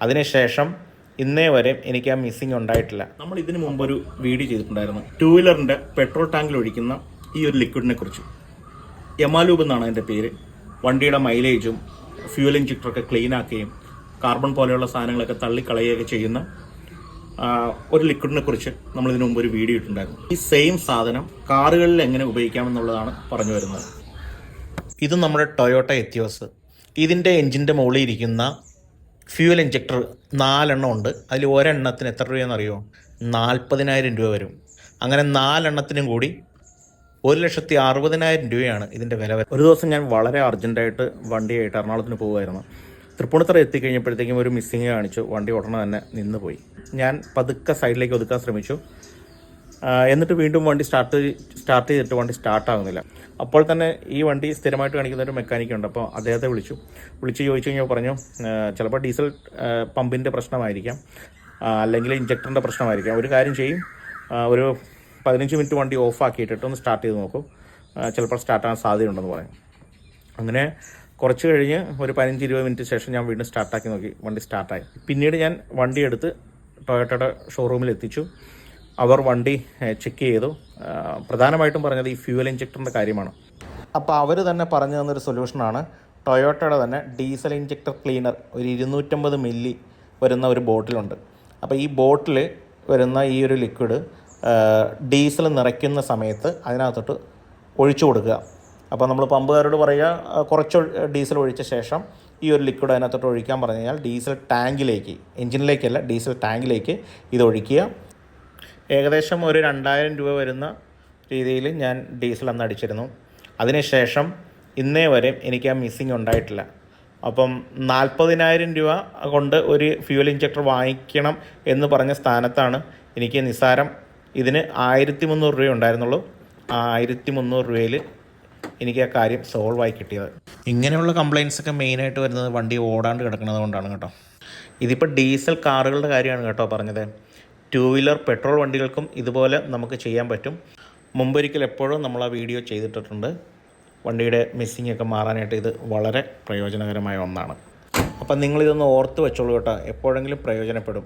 അതിനുശേഷം ഇന്നേ വരെ എനിക്ക് ആ മിസ്സിങ് ഉണ്ടായിട്ടില്ല. നമ്മൾ ഇതിനു മുമ്പ് ഒരു വീഡിയോ ചെയ്തിട്ടുണ്ടായിരുന്നു. ടൂ വീലറിന്റെ പെട്രോൾ ടാങ്കിൽ ഒഴിക്കുന്ന ഈ ഒരു ലിക്വിഡിനെ കുറിച്ച്. യമാലൂബ് എന്നാണ് അതിന്റെ പേര്. വണ്ടിയുടെ മൈലേജും ഫ്യൂൽ ഇഞ്ചക്ടറൊക്കെ ക്ലീൻ ആക്കുകയും കാർബൺ പോലെയുള്ള സാധനങ്ങളൊക്കെ തള്ളിക്കളയുകയൊക്കെ ചെയ്യുന്ന ഒരു ലിക്വിഡിനെ കുറിച്ച് നമ്മൾ ഇതിനു മുമ്പ് ഒരു വീഡിയോ ഇട്ടുണ്ടായിരുന്നു ഈ സെയിം സാധനം കാറുകളിൽ എങ്ങനെ ഉപയോഗിക്കാമെന്നുള്ളതാണ് പറഞ്ഞു വരുന്നത്. ഇത് നമ്മുടെ ടൊയോട്ട എത്തിയോസ് ഇതിന്റെ എഞ്ചിന്റെ മുകളിൽ ഇരിക്കുന്ന ഫ്യൂൽ ഇഞ്ചക്ടർ നാലെണ്ണം ഉണ്ട്. അതിൽ ഒരെണ്ണത്തിന് എത്ര രൂപയെന്ന് അറിയോ നാൽപ്പതിനായിരം രൂപ വരും. അങ്ങനെ നാലെണ്ണത്തിനും കൂടി ഒരു ലക്ഷത്തി അറുപതിനായിരം രൂപയാണ് ഇതിന്റെ വില. ഒരു ദിവസം ഞാൻ വളരെ അർജന്റായിട്ട് വണ്ടിയായിട്ട് എറണാകുളത്തിന് പോകുമായിരുന്നു. തൃപ്പൂണിത്തറ എത്തിക്കഴിഞ്ഞപ്പോഴത്തേക്കും ഒരു മിസ്സിങ് കാണിച്ചു. വണ്ടി ഉടനെ തന്നെ നിന്ന് പോയി ഞാൻ പതുക്കെ സൈഡിലേക്ക് ഒതുക്കാൻ ശ്രമിച്ചു. എന്നിട്ട് വീണ്ടും വണ്ടി സ്റ്റാർട്ട് സ്റ്റാർട്ട് ചെയ്തിട്ട് വണ്ടി സ്റ്റാർട്ട് ആകുന്നില്ല അപ്പോൾ തന്നെ ഈ വണ്ടി സ്ഥിരമായിട്ട് കാണിക്കുന്ന ഒരു മെക്കാനിക് ഉണ്ട്. അപ്പോൾ അദ്ദേഹത്തെ വിളിച്ചു. വിളിച്ച് ചോദിച്ചു കഴിഞ്ഞാൽ പറഞ്ഞു ചിലപ്പോൾ ഡീസൽ പമ്പിന്റെ പ്രശ്നമായിരിക്കാം. അല്ലെങ്കിൽ ഇഞ്ചക്ടറിന്റെ പ്രശ്നമായിരിക്കാം. ഒരു കാര്യം ചെയ്യും. ഒരു പതിനഞ്ച് മിനിറ്റ് വണ്ടി ഓഫ് ആക്കിയിട്ടിട്ട് ഒന്ന് സ്റ്റാർട്ട് ചെയ്ത് നോക്കും. ചിലപ്പോൾ സ്റ്റാർട്ടാകാൻ സാധ്യതയുണ്ടെന്ന് പറയും. അങ്ങനെ കുറച്ച് കഴിഞ്ഞ് ഒരു പതിനഞ്ച് ഇരുപത് മിനിറ്റ് ശേഷം ഞാൻ വീണ്ടും സ്റ്റാർട്ടാക്കി നോക്കി. വണ്ടി സ്റ്റാർട്ടായി പിന്നീട് ഞാൻ വണ്ടി എടുത്ത് ടൊയോട്ടയുടെ ഷോറൂമിൽ എത്തിച്ചു. അവർ വണ്ടി ചെക്ക് ചെയ്തു. പ്രധാനമായിട്ടും പറഞ്ഞത് ഈ ഫ്യൂവൽ ഇഞ്ചക്ടറിന്റെ കാര്യമാണ്. അപ്പോൾ അവർ തന്നെ പറഞ്ഞു തന്നൊരു സൊല്യൂഷനാണ് ടൊയോട്ടയുടെ തന്നെ ഡീസൽ ഇഞ്ചക്ടർ ക്ലീനർ ഒരു ഇരുന്നൂറ്റമ്പത് മില്ലി വരുന്ന ഒരു ബോട്ടിലുണ്ട്. അപ്പോൾ ഈ ബോട്ടിൽ വരുന്ന ഈ ഒരു ലിക്വിഡ് ഡീസൽ നിറയ്ക്കുന്ന സമയത്ത് അതിനകത്തോട്ട് ഒഴിച്ചു കൊടുക്കുക. അപ്പോൾ നമ്മൾ പമ്പുകാരോട് പറയുക കുറച്ച് ഡീസൽ ഒഴിച്ച ശേഷം ഈ ഒരു ലിക്വിഡ് അതിനകത്തോട്ട് ഒഴിക്കാൻ പറഞ്ഞു കഴിഞ്ഞാൽ ഡീസൽ ടാങ്കിലേക്ക് എഞ്ചിനിലേക്കല്ല ഡീസൽ ടാങ്കിലേക്ക് ഇത് ഒഴിക്കുക. ഏകദേശം ഒരു രണ്ടായിരം രൂപ വരുന്ന രീതിയിൽ ഞാൻ ഡീസൽ അന്ന് അടിച്ചിരുന്നു. അതിനുശേഷം ഇന്നേ വരെ എനിക്ക് ആ മിസ്സിങ് ഉണ്ടായിട്ടില്ല. അപ്പം നാൽപ്പതിനായിരം രൂപ കൊണ്ട് ഒരു ഫ്യൂൽ ഇഞ്ചക്ടർ വാങ്ങിക്കണം എന്ന് പറഞ്ഞ സ്ഥാനത്താണ് എനിക്ക് നിസ്സാരം ഇതിന് ആയിരത്തി മുന്നൂറ് രൂപ ഉണ്ടായിരുന്നുള്ളൂ. ആ ആയിരത്തി മുന്നൂറ് രൂപയിൽ എനിക്ക് ആ കാര്യം സോൾവ് ആയി കിട്ടിയത്. ഇങ്ങനെയുള്ള കംപ്ലയിൻസ് ഒക്കെ മെയിനായിട്ട് വരുന്നത് വണ്ടി ഓടാണ്ട് കിടക്കുന്നത് കൊണ്ടാണ് കേട്ടോ. ഇതിപ്പോൾ ഡീസൽ കാറുകളുടെ കാര്യമാണ് കേട്ടോ പറഞ്ഞത്. ടൂ വീലർ പെട്രോൾ വണ്ടികൾക്കും ഇതുപോലെ നമുക്ക് ചെയ്യാൻ പറ്റും. മുമ്പൊരിക്കൽ എപ്പോഴും നമ്മൾ ആ വീഡിയോ ചെയ്തിട്ടിട്ടുണ്ട്. വണ്ടിയുടെ മിസ്സിംഗ് ഒക്കെ മാറാനായിട്ട് ഇത് വളരെ പ്രയോജനകരമായ ഒന്നാണ്. അപ്പം നിങ്ങളിതൊന്ന് ഓർത്ത് വെച്ചോളൂ കേട്ടോ. എപ്പോഴെങ്കിലും പ്രയോജനപ്പെടും.